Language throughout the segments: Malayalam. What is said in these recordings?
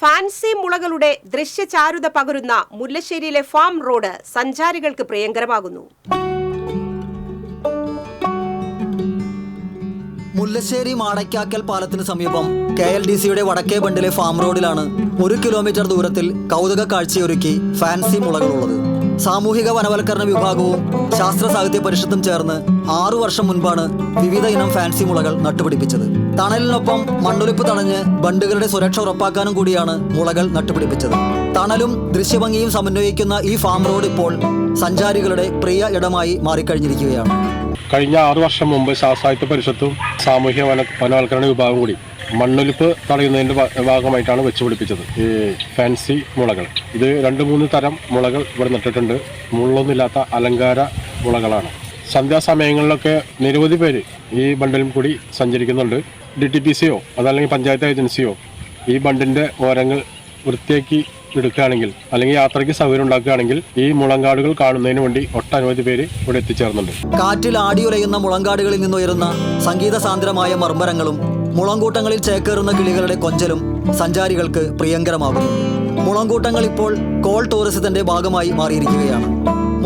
ഫാൻസി മുളകളുടെ ദൃശ്യചാരുത പകരുന്ന മുല്ലശ്ശേരിയിലെ ഫാം റോഡ് സഞ്ചാരികൾക്ക് പ്രിയങ്കരമാകുന്നു. മുല്ലശ്ശേരി മാടയ്ക്കാക്കൽ പാലത്തിന് സമീപം കെ എൽ ഡി സിയുടെ വടക്കേ ബണ്ടിലെ ഫാം റോഡിലാണ് ഒരു കിലോമീറ്റർ ദൂരത്തിൽ കൗതുക കാഴ്ചയൊരുക്കി ഫാൻസി മുളകളുള്ളത്. സാമൂഹിക വനവൽക്കരണ വിഭാഗവും ശാസ്ത്ര സാഹിത്യ പരിഷത്തും ചേർന്ന് ആറു വർഷം മുൻപാണ് വിവിധ ഇനം ഫാൻസി മുളകൾ നട്ടുപിടിപ്പിച്ചത്. തണലിനൊപ്പം മണ്ണൊലിപ്പ് തടഞ്ഞ് ബണ്ടുകളുടെ സുരക്ഷ ഉറപ്പാക്കാനും കൂടിയാണ് മുളകൾ നട്ടുപിടിപ്പിച്ചത്. തണലും ദൃശ്യഭംഗിയും സമന്വയിക്കുന്ന ഈ ഫാം റോഡ് ഇപ്പോൾ സഞ്ചാരികളുടെ പ്രിയ ഇടമായി മാറിക്കഴിഞ്ഞിരിക്കുകയാണ്. കഴിഞ്ഞ ആറു വർഷം മുമ്പ് ശാസ്ത്രാഹിത്യ പരിഷത്തും സാമൂഹ്യ വന വനവൽക്കരണ വിഭാഗം കൂടി മണ്ണൊലിപ്പ് തടയുന്നതിന്റെ ഭാഗമായിട്ടാണ് വെച്ചുപിടിപ്പിച്ചത്. ഈ ഫാൻസി മുളകൾ. ഇത് രണ്ട് മൂന്ന് തരം മുളകൾ ഇവിടെ നട്ടിട്ടുണ്ട്. മുള്ളൊന്നുമില്ലാത്ത അലങ്കാര മുളകളാണ്. സന്ധ്യാസമയങ്ങളിലൊക്കെ നിരവധി പേര് ഈ ബണ്ടിലും കൂടി സഞ്ചരിക്കുന്നുണ്ട്. ഡി ടി പി സിയോ അതല്ലെങ്കിൽ പഞ്ചായത്ത് ഏജൻസിയോ ഈ ബണ്ടിന്റെ ഓരങ്ങൾ വൃത്തിയാക്കി എടുക്കുകയാണെങ്കിൽ അല്ലെങ്കിൽ യാത്രയ്ക്ക് സൗകര്യം ഉണ്ടാക്കുകയാണെങ്കിൽ ഈ മുളങ്കാടുകൾ കാണുന്നതിന് വേണ്ടി ഒട്ടനവധി പേര് ഇവിടെ എത്തിച്ചേർന്നുണ്ട്. കാറ്റിൽ ആടിയുലയുന്ന മുളങ്കാടുകളിൽ നിന്നുയരുന്ന സംഗീത സാന്ദ്രമായ മർമ്മരങ്ങളും മുളങ്കൂട്ടങ്ങളിൽ ചേക്കേറുന്ന കിളികളുടെ കൊഞ്ചലും സഞ്ചാരികൾക്ക് പ്രിയങ്കരമാകുന്നു. മുളങ്കൂട്ടങ്ങൾ ഇപ്പോൾ കോൾ ടൂറിസത്തിന്റെ ഭാഗമായി മാറിയിരിക്കുകയാണ്.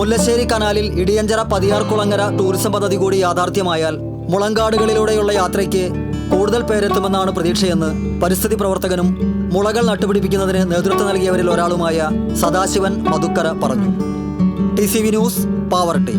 മുല്ലശ്ശേരി കനാലിൽ ഇടിയഞ്ചറ പതിയാർ കുളങ്ങര ടൂറിസം പദ്ധതി കൂടി യാഥാർത്ഥ്യമായാൽ മുളങ്കാടുകളിലൂടെയുള്ള യാത്രയ്ക്ക് കൂടുതൽ പേരെത്തുമെന്നാണ് പ്രതീക്ഷയെന്ന് പരിസ്ഥിതി പ്രവർത്തകനും മുളകൾ നട്ടുപിടിപ്പിക്കുന്നതിന് നേതൃത്വം നൽകിയവരിൽ ഒരാളുമായ സദാശിവൻ മധുക്കര പറഞ്ഞു. T news Pavaratty